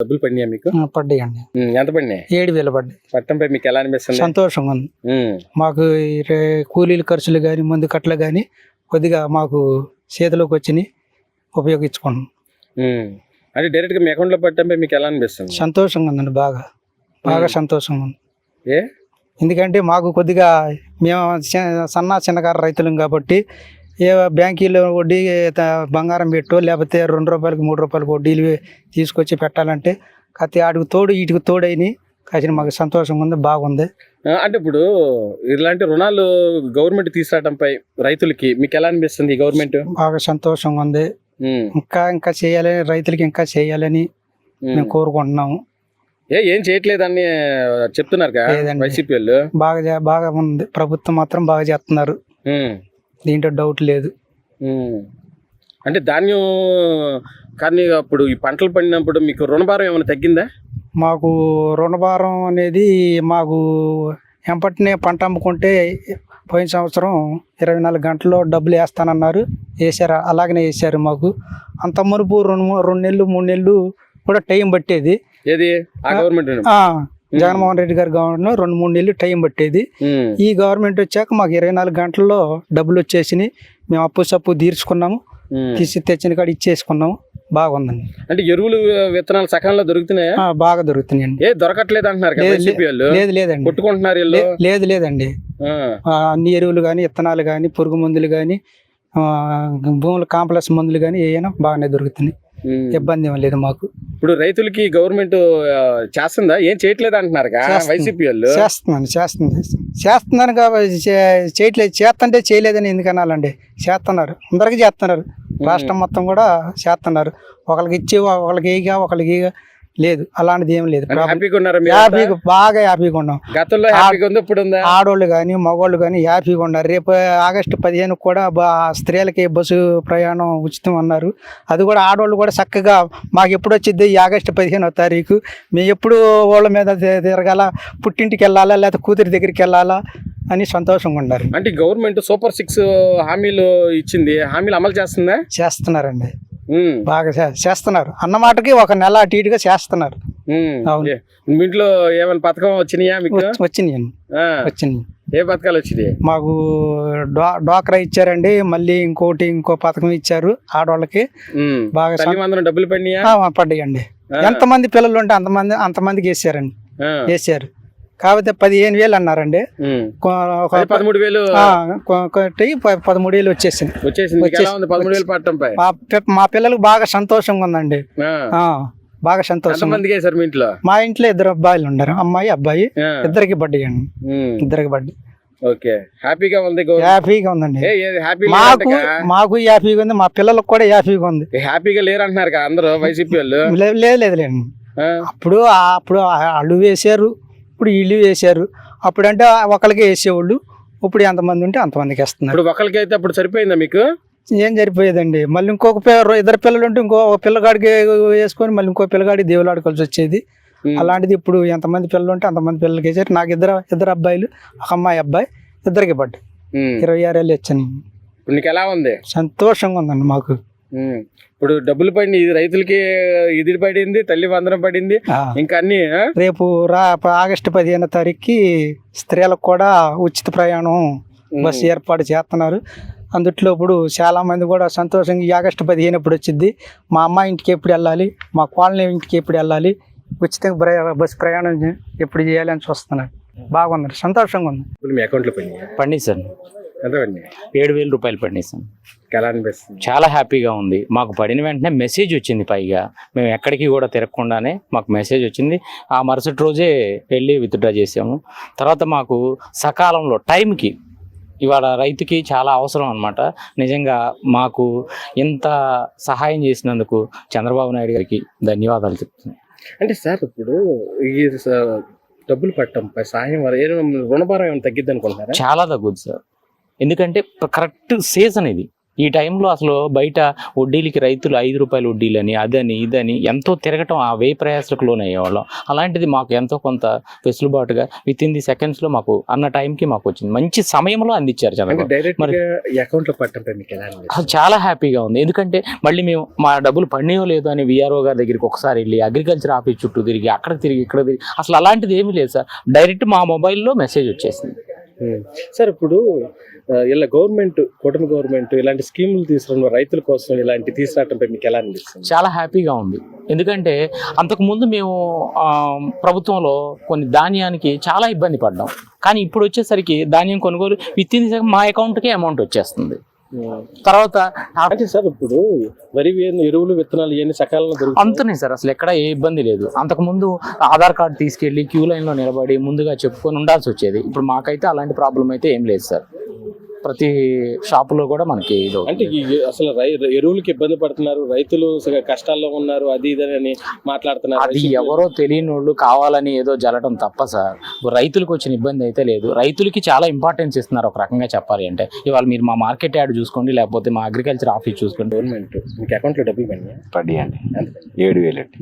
డబ్బులు పడినాయా మీకు? పడ్డాయండి. ఎంత పడినాయి? ఏడు వేలు పడ్డాయి. పట్టంపై మీకు ఎలా అనిపిస్తుంది? సంతోషంగా ఉంది. మాకు కూలీల ఖర్చులు కానీ మందు కట్టలు కానీ కొద్దిగా మాకు చేతిలోకి వచ్చినాయి ఉపయోగించుకున్నాం. అంటే డైరెక్ట్గా మీ అకౌంట్లో పట్టంపై మీకు ఎలా అనిపిస్తుంది? సంతోషంగా ఉందండి బాగా. బాగా. సంతోషంగా ఉంది. ఏ? ఎందుకంటే మాకు కొద్దిగా మేము సన్న చిన్నకారు రైతులం కాబట్టి ఏ బ్యాంకీలో వడ్డీ బంగారం పెట్టో లేకపోతే రెండు రూపాయలకి మూడు రూపాయలకి వడ్డీలు తీసుకొచ్చి పెట్టాలంటే కత్తి ఆడికి తోడు వీటికి తోడైని కాసిన మాకు సంతోషంగా ఉంది బాగుంది. అంటే ఇప్పుడు ఇలాంటి రుణాలు గవర్నమెంట్ తీసుకురావడంపై రైతులకి మీకు ఎలా అనిపిస్తుంది ఈ గవర్నమెంట్? బాగా సంతోషంగా ఉంది. ఇంకా ఇంకా చేయాలని రైతులకి ఇంకా చేయాలని. మేము కోరుకుంటున్నాము. ఏ ఏం చేయట్లేదని చెప్తున్నారు కదా. వైసీపీ వాళ్ళు. బాగా బాగా ఉంది. ప్రభుత్వం మాత్రం బాగా చేస్తున్నారు. దీంట్లో డౌట్ లేదు. అంటే ధాన్యం కానీ అప్పుడు ఈ పంటలు పండినప్పుడు మీకు రుణభారం ఏమైనా తగ్గిందా? మాకు రుణభారం అనేది మాకు ఎంపటినే పంట అమ్ముకుంటే పోయిన సంవత్సరం ఇరవై నాలుగు గంటల్లో డబ్బులు వేస్తానన్నారు. వేసారు అలాగనే వేసారు మాకు. అంత మునుపు రెండు రెండు నెలలు మూడు నెలలు కూడా టైం పట్టేది. ఏది? గవర్నమెంట్ జగన్మోహన్ రెడ్డి గారి గవర్నమెంట్ రెండు మూడు నెలలు టైం పట్టేది. ఈ గవర్నమెంట్ వచ్చాక మాకు ఇరవై నాలుగు గంటల్లో డబ్బులు వచ్చేసినాయి. మేము అప్పు సప్పు తీర్చుకున్నాము. తీసి తెచ్చిన కాడ ఇచ్చేసుకున్నాము. బాగుందండి. అంటే ఎరువులు విత్తనాలు సకాలంలో దొరుకుతున్నాయా? బాగా దొరుకుతున్నాయండి. ఏ దొరకట్లేదు అంటున్నారు లేదు, లేదండి. కొట్టుకుంటున్నారు లేదు లేదండి. అన్ని ఎరువులు కానీ విత్తనాలు కానీ పురుగు మందులు కానీ భూముల కాంప్లెక్స్ మందులు కానీ ఏమైనా బాగానే దొరుకుతున్నాయి. ఇబ్బంది ఏం లేదు మాకు. ఇప్పుడు రైతులకి గవర్నమెంట్ చేస్తుందా? ఏం చేయట్లేదు అంటున్నారు. వైసీపీ వాళ్ళు? చేస్తున్నాను చేస్తుంది. చేస్తున్నాను కాబట్టి చేయట్లేదు. చేస్తుంటే చేయలేదని ఎందుకు అనాలండి? చేస్తున్నారు. అందరికీ చేస్తున్నారు. రాష్ట్రం మొత్తం కూడా చేస్తున్నారు. ఒకరికి ఇచ్చి ఒకరికి ఏగా ఒకరికి ఏగా లేదు అలాంటిది ఏం లేదు. హ్యాపీగా బాగా హ్యాపీగా ఉన్నాం. గతంలో ఇప్పుడు ఆడోళ్ళు కానీ మగవాళ్ళు కానీ హ్యాపీగా ఉన్నారు. రేపు ఆగస్టు పదిహేను కూడా బా- స్త్రీలకి బస్సు ప్రయాణం ఉచితం అన్నారు. అది కూడా ఆడవాళ్ళు కూడా చక్కగా మాకు ఎప్పుడు వచ్చింది ఈ ఆగస్టు పదిహేనో తారీఖు. మేము ఎప్పుడు వాళ్ళ మీద తిరగాల? పుట్టింటికి వెళ్ళాలా? లేకపోతే కూతురి దగ్గరికి వెళ్ళాలా? అని సంతోషంగా ఉన్నారు. అంటే గవర్నమెంట్ సూపర్ సిక్స్ హామీలు ఇచ్చింది. హామీలు అమలు చేస్తుందా? చేస్తున్నారండి. బాగా చేస్తున్నారు. అన్నమాటకి ఒక నెల అటు ఇటుగా చేస్తున్నారు. మీ ఇంట్లో ఏమైనా పథకం వచ్చినాయా మీకు? వచ్చి- వచ్చినాయండి. ఆ, వచ్చినాయి. ఏ పథకాలు వచ్చినాయి? మాకు డ్వా డ్వాక్రా ఇచ్చారండి. మళ్ళీ ఇంకోటి ఇంకో పథకం ఇచ్చారు ఆడవాళ్ళకి. బాగా డబ్బులు పడినాయా? పడ్డాయండి. ఎంతమంది పిల్లలు ఉంటే అంతమంది అంతమందికి వేసారండి. వేసారు. కాకపోతే పదిహేను వేలు అన్నారండి. పదమూడు వేలు ఒకటి పదమూడు వేలు వచ్చేసింది. మా పిల్లలకు బాగా సంతోషంగా ఉందండి. బాగా సంతోషం. మీ ఇంట్లో? మా ఇంట్లో ఇద్దరు అబ్బాయిలు ఉన్నారు. అమ్మాయి అబ్బాయి ఇద్దరికి పడ్డాయండి ఉమ్. ఇద్దరికి పడ్డాయి ఓకే. హ్యాపీగా ఉంది గో- హ్యాపీగా ఉందండి. మాకు? మాకు హ్యాపీగా ఉంది. మా పిల్లలకు కూడా హ్యాపీగా ఉంది. హ్యాపీగా లేరు అంటున్నారు అందరూ వైసీపీ వాళ్ళు? లేదు లేదు లేండి అప్పుడు అప్పుడు అళ్ళు వేసారు ఇప్పుడు ఇల్లు వేసారు అప్పుడంటే ఒకరికి వేసేవాళ్ళు. ఇప్పుడు ఎంతమంది ఉంటే అంతమందికి వేస్తున్నారు. ఇప్పుడు ఒకరికి అయితే అప్పుడు సరిపోయిందా మీకు? ఏం సరిపోయేదండి. మళ్ళీ ఇంకొక ఇద్దరు పిల్లలు ఉంటే ఇంకో ఒక పిల్లగాడికి వేసుకొని మళ్ళీ ఇంకో పిల్లగాడి దేవుడు ఆడుకోవాల్సి వచ్చేది. అలాంటిది ఇప్పుడు ఎంతమంది పిల్లలు ఉంటే అంతమంది పిల్లలకి వేసారు. నాకు ఇద్దరు ఇద్దరు అబ్బాయిలు ఒక అమ్మాయి అబ్బాయి ఇద్దరికి పడ్డాయి. ఇరవై ఆరు ఏళ్ళు వచ్చాను నీకు ఎలా ఉంది? సంతోషంగా ఉందండి మాకు. ఇప్పుడు డబ్బులు పడింది ఇది రైతులకి ఇది పడింది తల్లి వందనం పడింది. ఇంకా అన్ని? రేపు రా ఆగస్టు పదిహేనో తారీఖుకి స్త్రీలకు కూడా ఉచిత ప్రయాణం బస్సు ఏర్పాటు చేస్తున్నారు. అందుట్లో ఇప్పుడు చాలా మంది కూడా సంతోషంగా ఈ ఆగస్టు పదిహేను ఎప్పుడు వచ్చింది మా అమ్మాయి ఇంటికి ఎప్పుడు వెళ్ళాలి? మా కాలనీ ఇంటికి ఎప్పుడు వెళ్ళాలి? ఉచితంగా బస్సు ప్రయాణం ఎప్పుడు చేయాలి అని చూస్తున్నారు. బాగుంది సంతోషంగా ఉంది. ఇప్పుడు మీ అకౌంట్లో పడినాయి పండిస్తాను ఎంత ఏడు వేల రూపాయలు పండిస్తాను ఎలా అనిపిస్తుంది? చాలా హ్యాపీగా ఉంది. మాకు పడిన వెంటనే మెసేజ్ వచ్చింది పైగా. మేము ఎక్కడికి కూడా తిరగకుండానే మాకు మెసేజ్ వచ్చింది. ఆ మరుసటి రోజే వెళ్ళి విత్డ్రా చేసాము తర్వాత మాకు సకాలంలో టైంకి ఇవాళ రైతుకి చాలా అవసరం అనమాట నిజంగా మాకు ఇంత సహాయం చేసినందుకు చంద్రబాబు నాయుడు గారికి ధన్యవాదాలు చెప్తున్నాను. అంటే సార్ ఇప్పుడు ఈ డబ్బులు సాయం వల్ల ఏమైనా రుణభారం ఏమైనా తగ్గిద్ది అనుకుంటున్నారా? చాలా తగ్గుద్ది సార్. ఎందుకంటే కరెక్ట్ సీజన్ ఇది. ఈ టైంలో అసలు బయట వడ్డీలకి రైతులు ఐదు రూపాయల వడ్డీలని అదని ఇదని ఎంతో తిరగటం ఆ వ్యయ ప్రయాసలకు లోనయ్యేవాళ్ళం అలాంటిది మాకు ఎంతో కొంత వెసులుబాటుగా విత్ ఇన్ ది సెకండ్స్లో మాకు అన్న టైంకి మాకు వచ్చింది. మంచి సమయంలో అందించారు అంటే చంద్రబాబు డైరెక్ట్ మరి- గా అకౌంట్లో పట్టంపై మీకు ఎలా అనిపిస్తుంది? అసలు చాలా హ్యాపీగా ఉంది. ఎందుకంటే మళ్ళీ మేము మా డబ్బులు పడినాయో లేదో అని విఆర్ఓ గారి దగ్గరికి ఒకసారి వెళ్ళి అగ్రికల్చర్ ఆఫీస్ చుట్టూ తిరిగి అక్కడ తిరిగి ఇక్కడ తిరిగి అసలు అలాంటిది ఏమీ లేదు సార్. డైరెక్ట్ మా మొబైల్లో మెసేజ్ వచ్చేసింది. సార్ ఇప్పుడు ఇలా గవర్నమెంట్ కూటమి గవర్నమెంట్ ఇలాంటి స్కీములు తీసుకున్న రైతుల కోసం ఇలాంటి తీసుకురావడంపై మీకు ఎలా అనిపిస్తుంది? చాలా హ్యాపీగా ఉంది. ఎందుకంటే అంతకుముందు మేము ప్రభుత్వంలో కొన్ని ధాన్యానికి చాలా ఇబ్బంది పడ్డాం. కానీ ఇప్పుడు వచ్చేసరికి ధాన్యం కొనుగోలు విత్ ఇన్ మా అకౌంట్కే అమౌంట్ వచ్చేస్తుంది. తర్వాత అంటే సార్ ఇప్పుడు వరి ఎరువులు విత్తనాలు ఇవన్నీ సకాలంలో అంతనే సార్ అసలు ఎక్కడ ఏ ఇబ్బంది లేదు. అంతకుముందు ఆధార్ కార్డు తీసుకెళ్ళి క్యూ లైన్లో నిలబడి ముందుగా చెప్పుకొని ఉండాల్సి వచ్చేది. ఇప్పుడు మాకైతే అలాంటి ప్రాబ్లం అయితే ఏం లేదు సార్. ప్రతి షాపులో కూడా మనకి ఇది అంటే అసలు రై ఎరువులకి ఇబ్బంది పడుతున్నారు రైతులు సగ కష్టాల్లో ఉన్నారు అది ఇది అని మాట్లాడుతున్నారు అది ఎవరో తెలియని వాళ్ళు కావాలని ఏదో జల్లటం తప్ప సార్. రైతులకు వచ్చిన ఇబ్బంది అయితే లేదు. రైతులకి చాలా ఇంపార్టెన్స్ ఇస్తున్నారు ఒక రకంగా చెప్పాలి అంటే. ఇవాళ మీరు మా మార్కెట్ యాడ్ చూసుకోండి లేకపోతే మా అగ్రికల్చర్ ఆఫీస్ చూసుకోండి. గవర్నమెంట్ మీకు అకౌంట్లో డబ్బులు పడ్డాయండి ఎంత ఏడు వేలు అండి.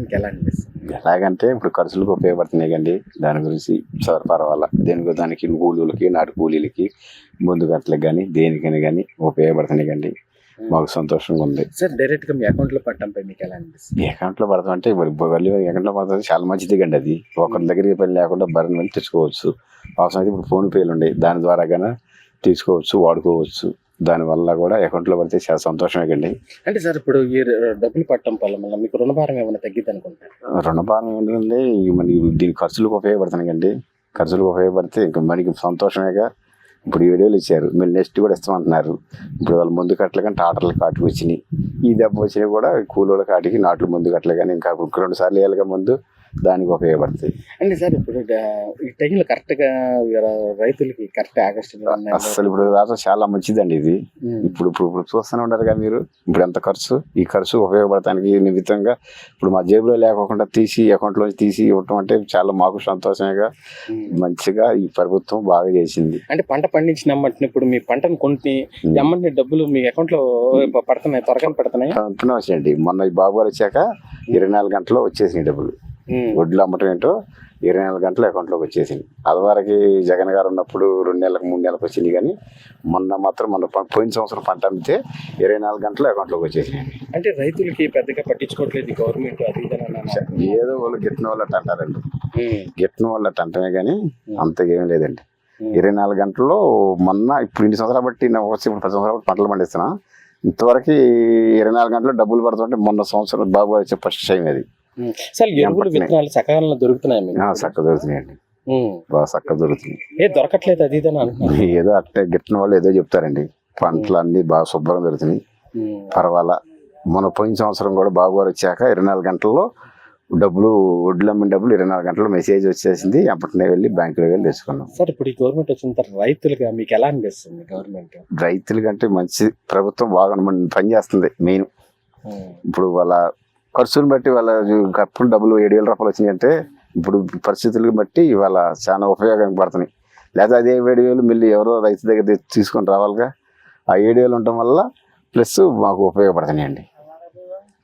మీకు ఎలా అనిపిస్తుంది? ఎలాగంటే ఇప్పుడు ఖర్చులకు ఉపయోగపడుతున్నాయి కండి. దాని గురించి సార్ పర్వాలా? దేనికో దానికి కూలీలకి నాటు కూలీలకి ముందు గంటలకు కానీ దేనికైనా కానీ ఉపయోగపడుతున్నాయి కండి. మాకు సంతోషంగా ఉంది. సార్ డైరెక్ట్గా మీ అకౌంట్లో పట్టంపై మీకు ఎలా అనిపిస్తుంది? ఏ అకౌంట్లో పడతాం అంటే వెళ్ళి అకౌంట్లో పడుతుంది చాలా మంచిది కండి అది. ఒకరి దగ్గరికి పని లేకుండా బਰਨ వెళ్ళి తెచ్చుకోవచ్చు. అవసరం అయితే ఇప్పుడు ఫోన్ పేలు ఉన్నాయి దాని ద్వారా కానీ తీసుకోవచ్చు వాడుకోవచ్చు. దానివల్ల కూడా అకౌంట్లో పడితే చాలా సంతోషమే కండి. అంటే సార్ ఇప్పుడు ఈ డబ్బులు పట్టడం వల్ల మళ్ళీ మీకు రుణభారం ఏమైనా తగ్గిద్ది అనుకుంటారు రుణభారం ఏంటంటే మనకి దీని ఖర్చులకు ఉపయోగపడుతున్నాయి కండి. ఖర్చులకు ఉపయోగపడితే ఇంకా మనకి సంతోషమేగా. ఇప్పుడు ఈ వీడియోలు ఇచ్చారు. మీరు నెక్స్ట్ కూడా ఇస్తామంటున్నారు. ఇప్పుడు వాళ్ళ ముందు కట్టలు కానీ టాటర్లు కాటుకు వచ్చినాయి. ఈ దెబ్బ వచ్చినాయి కూడా కూలోళ్ళ కాటికి నాట్లు ముందు కట్టలు కానీ ఇంకా రెండు సార్లు వేయాలిగా ముందు. దానికి ఉపయోగపడతాయి అంటే సార్ ఇప్పుడు ఈ టైంలో కరెక్ట్గా ర- రైతులకి కరెక్ట్ ఆగస్టు అసలు ఇప్పుడు రాష్ట్రం చాలా మంచిదండి ఇది. ఇప్పుడు ఇప్పుడు ఇప్పుడు చూస్తూనే ఉంటారుగా మీరు. ఇప్పుడు ఎంత ఖర్చు? ఈ ఖర్చు ఉపయోగపడటానికి నిమిత్తంగా ఇప్పుడు మా జేబులో లేకోకుండా తీసి అకౌంట్లో తీసి ఇవ్వటం అంటే చాలా మాకు సంతోషంగా మంచిగా ఈ ప్రభుత్వం బాగా చేసింది. అంటే పంట పండించిన ఇప్పుడు మీ పంటను కొన్ని అమ్మటిని డబ్బులు మీ అకౌంట్లో ప- పడుతున్నాయి త్వరగా పడుతున్నాయి? అంటున్నా వచ్చాయండి. మొన్న ఈ బాబు గారు వచ్చాక ఇరవై నాలుగు గంటల్లో వచ్చేసినాయి డబ్బులు. వడ్లు అమ్మటం ఏంటో ఇరవై నాలుగు గంటల అకౌంట్లోకి వచ్చేసింది అదివరకు జగన్ గారు ఉన్నప్పుడు రెండు నెలలకు మూడు నెలలకు వచ్చింది కానీ మొన్న మాత్రం మన పోయిన సంవత్సరం పంట అమ్మితే ఇరవై నాలుగు గంటల అకౌంట్లోకి వచ్చేసినాయి అంటే రైతులకి పెద్దగా పట్టించుకోవట్లేదు గవర్నమెంట్ అది. ఏదో వాళ్ళు గిట్టిన వాళ్ళు అట్ట అంటారండి. గిట్టిన వాళ్ళు అట్ట అంటమే కానీ అంతగా ఏం లేదండి. ఇరవై నాలుగు గంటల్లో మొన్న ఇప్పుడు ఇన్ని సంవత్సరాలు బట్టి నేను వచ్చి ఇప్పుడు పది సంవత్సరాలు బట్టి పంటలు పండిస్తున్నా ఇంతవరకు ఇరవై నాలుగు గంటలు డబ్బులు పడుతుంటే మొన్న సంవత్సరం బాబు వచ్చే ఫస్ట్ టైం అది. సార్ ఎరువులు పడుతున్నాయి. విత్తనాలు సకాలంలో దొరుకుతున్నాయి చక్కగా దొరుకుతున్నాయండి. బాగా చక్కగా దొరుకుతున్నాయి. ఏ దొరకట్లేదు అది ఏదో అట్టే గిట్టిన వాళ్ళు ఏదో చెప్తారండి. పంటలు అన్ని బాగా శుభ్రంగా దొరుకుతున్నాయి. పర్వాలా. మన పోయిన సంవత్సరం కూడా బాబు గారు వచ్చాక ఇరవై నాలుగు గంటల్లో డబ్బులు వడ్లు అమ్మిన డబ్బులు ఇరవై నాలుగు గంటల్లో మెసేజ్ వచ్చేసింది. అప్పటినే వెళ్ళి బ్యాంకులో వెళ్ళి తెచ్చుకున్నాం. సార్ ఇప్పుడు ఈ గవర్నమెంట్ వచ్చిన తర్వాత రైతులుగా మీకు ఎలా అనిపిస్తుంది గవర్నమెంట్? రైతుల కంటే మంచి ప్రభుత్వం బాగా పని చేస్తుంది మెయిన్. ఇప్పుడు వాళ్ళ ఖర్చుని బట్టి వాళ్ళ అప్పుడు డబ్బులు ఏడు వేల రూపాయలు వచ్చినాయంటే ఇప్పుడు పరిస్థితులను బట్టి ఇవాళ చాలా ఉపయోగం పడుతున్నాయి. లేదా అదే ఏడు వేలు మళ్ళీ ఎవరో రైతు దగ్గర తీసుకొని రావాలిగా ఆ ఏడు వేలు ఉండటం వల్ల ప్లస్ మాకు ఉపయోగపడుతున్నాయండి.